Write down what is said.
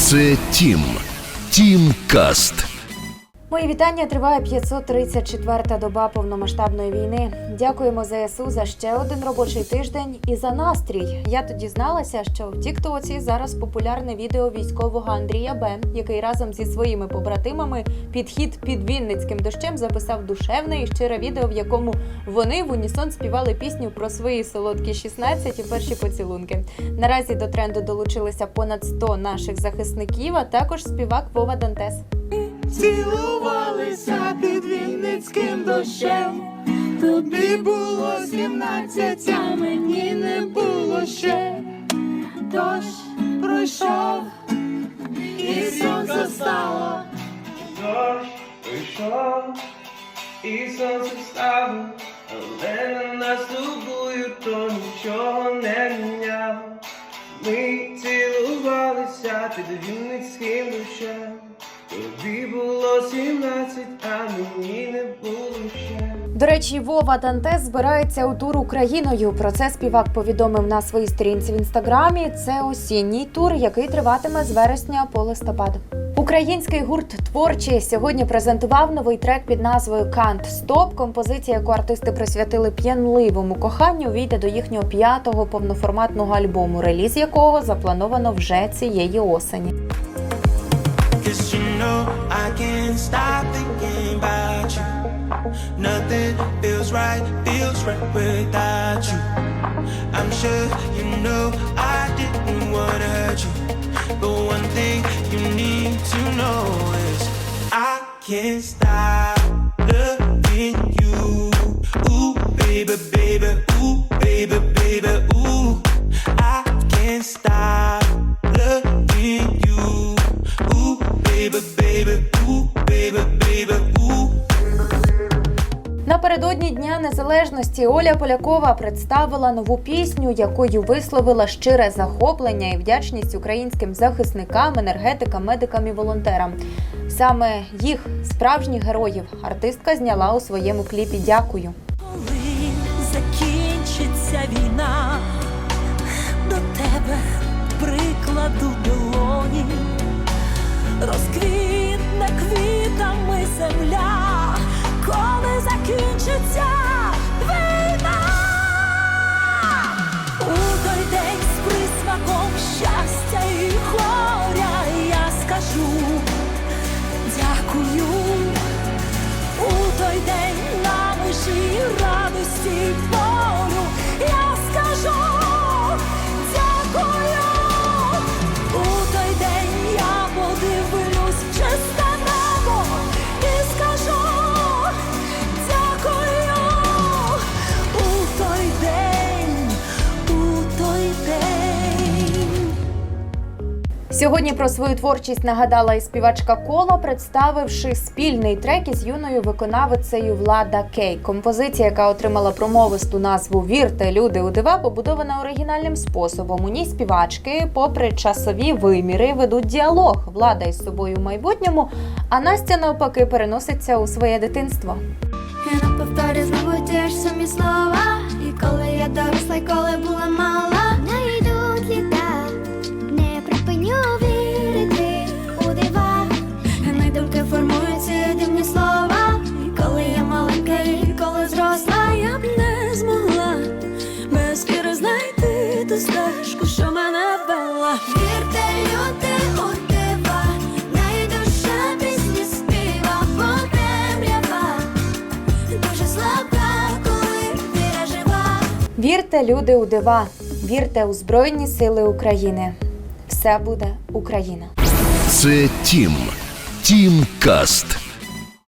Це Тім. Тім Каст. Мої вітання триває 534-та доба повномасштабної війни. Дякуємо ЗСУ за ще один робочий тиждень і за настрій. Я тоді зналася, що в Тіктоці зараз популярне відео військового Андрія Б, який разом зі своїми побратимами підхід під Вінницьким дощем записав душевне і щире відео, в якому вони в унісон співали пісню про свої солодкі 16 і перші поцілунки. Наразі до тренду долучилися понад 100 наших захисників, а також співак Вова Дантес. Цілувалися під Вінницьким дощем. Тобі було сімнадцять, а мені не було ще. Дощ пройшов, і сонце стало. Дощ прийшов, і сонце стало, але на нас тобою то нічого не міняло. Ми цілувалися під Вінницьким дощем. Тобі було сімнадцять, а мені не було ще. До речі, Вова Дантес збирається у тур Україною. Про це співак повідомив на своїй сторінці в інстаграмі. Це осінній тур, який триватиме з вересня по листопад. Український гурт творчі сьогодні презентував новий трек під назвою Can't Stop. Композиція, яку артисти присвятили п'янливому коханню, війде до їхнього п'ятого повноформатного альбому, реліз якого заплановано вже цієї осені. Know I can't stop thinking about you. Nothing feels right, feels right without you. I'm sure you know I didn't wanna hurt you. But one thing you need to know is I can't stop baby, baby, ooh, baby, baby, ooh. Напередодні Дня Незалежності Оля Полякова представила нову пісню, якою висловила щире захоплення і вдячність українським захисникам, енергетикам, медикам і волонтерам. Саме їх, справжніх героїв, артистка зняла у своєму кліпі Дякую. Коли закінчиться земля, коли закінчиться війна, у той день з присмаком щастя і горя я скажу дякую. У той день на межі радості Сьогодні про свою творчість нагадала і співачка Кола, представивши спільний трек із юною виконавицею Влада Кей. Композиція, яка отримала промовисту назву Вірте, люди у дива, побудована оригінальним способом. У ній співачки, попри часові виміри, ведуть діалог. Влада із собою в майбутньому, а Настя навпаки переноситься у своє дитинство. Я повторю знову ті ж самі слова. І коли я доросла, і коли була ту стежку, що мене вела. Вірте, люди у дива, найдуша пісні співа, бо темрява. Дуже слабка, коли віра жива. Вірте, люди у дива, вірте у Збройні Сили України. Все буде Україна. Це Тім. Тім Каст.